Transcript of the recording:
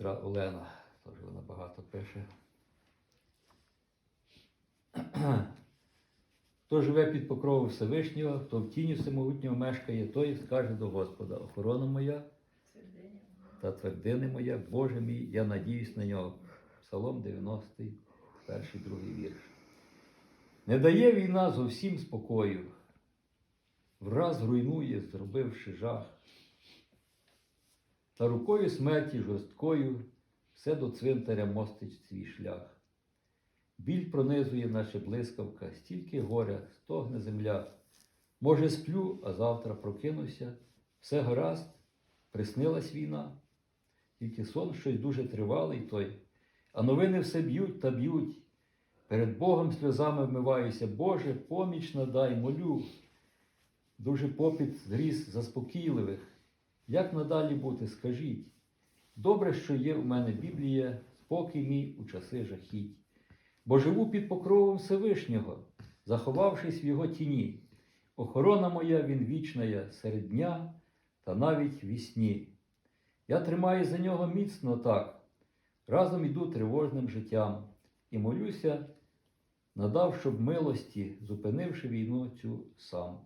сестра Олена. Теж вона багато пише. Хто живе під покровом Всевишнього, хто в тіні всемогутнього мешкає, той скаже до Господа, охорона моя та твердини моя, Боже мій, я надіюсь на нього. Псалом 90, перший, другий вірш. Не дає війна зовсім спокою, враз руйнує, зробивши жах. Та рукою смерті жорсткою все до цвинтаря мостить свій шлях. Біль пронизує, наче блискавка, стільки горя, стогне земля. Може, сплю, а завтра прокинуся, все гаразд, приснилась війна. Тільки сон щось дуже тривалий той, а новини все б'ють та б'ють. Перед Богом сльозами вмиваюся, Боже, поміч надай, молю. Дуже попіт зріс заспокійливих. Як надалі бути, скажіть? Добре, що є у мене Біблія, спокій мій у часи жахіть. Бо живу під покровом Всевишнього, заховавшись в його тіні. Охорона моя він вічна серед дня та навіть вісні. Я тримаю за нього міцно так, разом іду тривожним життям і молюся, надав, щоб милості, зупинивши війну цю сам.